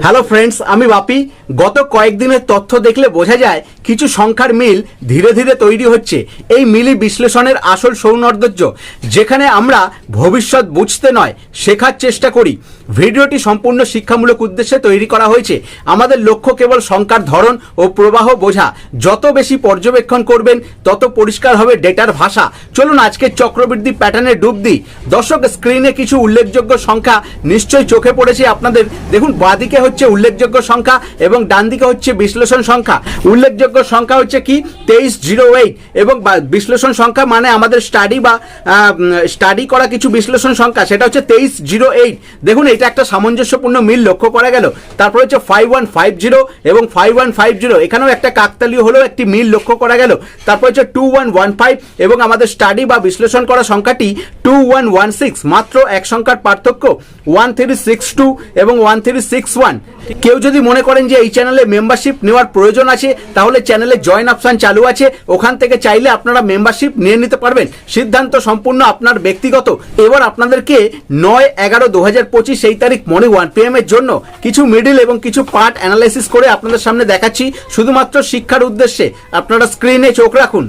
Hello friends আমি বাপি। গত কয়েকদিনের তথ্য দেখলে বোঝা যায় কিছু সংখ্যার মিল ধীরে ধীরে তৈরি হচ্ছে। এই মিলি বিশ্লেষণের আসল সৌন্দর্য, যেখানে আমরা ভবিষ্যৎ বুঝতে নয়, শেখার চেষ্টা করি। ভিডিওটি সম্পূর্ণ শিক্ষামূলক উদ্দেশ্যে তৈরি করা হয়েছে। আমাদের লক্ষ্য কেবল সংখ্যার ধরন ও প্রবাহ বোঝা। যত বেশি পর্যবেক্ষণ করবেন, তত পরিষ্কার হবে ডেটার ভাষা। চলুন আজকে চক্রবৃদ্ধি প্যাটার্নে ডুব দিই। দর্শক স্ক্রিনে কিছু উল্লেখযোগ্য সংখ্যা নিশ্চয়ই চোখে পড়েছে আপনাদের। দেখুন, বাঁদিকে হচ্ছে উল্লেখযোগ্য সংখ্যা এবং ডান দিকে হচ্ছে বিশ্লেষণ সংখ্যা। উল্লেখযোগ্য সংখ্যা হচ্ছে কি? তেইশ, জিরো এইট এবং বিশ্লেষণ সংখ্যা মানে আমাদের স্টাডি বা স্টাডি করা কিছু বিশ্লেষণ সংখ্যা, সেটা হচ্ছে তেইশ, জিরো এইট দেখুন, এটা একটা সামঞ্জস্যপূর্ণ মিল লক্ষ্য করা গেল। তারপর হচ্ছে ফাইভ ওয়ান ফাইভ জিরো এবং ফাইভ ওয়ান ফাইভ জিরো এখানেও একটা কাকতালীয় হলেও একটি মিল লক্ষ্য করা গেল। তারপর হচ্ছে টু ওয়ান ওয়ান ফাইভ এবং আমাদের স্টাডি বা বিশ্লেষণ করা সংখ্যাটি টু ওয়ান ওয়ান সিক্স মাত্র এক সংখ্যার পার্থক্য। ওয়ান থ্রি সিক্স টু এবং ওয়ান থ্রি সিক্স ওয়ান কেউ যদি মনে করেন যে এই চ্যানেলে মেম্বারশিপ নেওয়ার প্রয়োজন আছে, তাহলে চ্যানেলে জয়েন অপশন চালু আছে। ওখান থেকে চাইলে আপনারা মেম্বারশিপ নিয়ে নিতে পারবেন। সিদ্ধান্ত সম্পূর্ণ আপনার ব্যক্তিগত। এবার আপনাদেরকে নয় এগারো দু হাজার পঁচিশ এই তারিখ মর্নিং ওয়ান পি এর জন্য কিছু মিডিল এবং কিছু পার্ট অ্যানালাইসিস করে আপনাদের সামনে দেখাচ্ছি। শুধুমাত্র শিক্ষার উদ্দেশ্যে। আপনারা স্ক্রিনে চোখ রাখুন।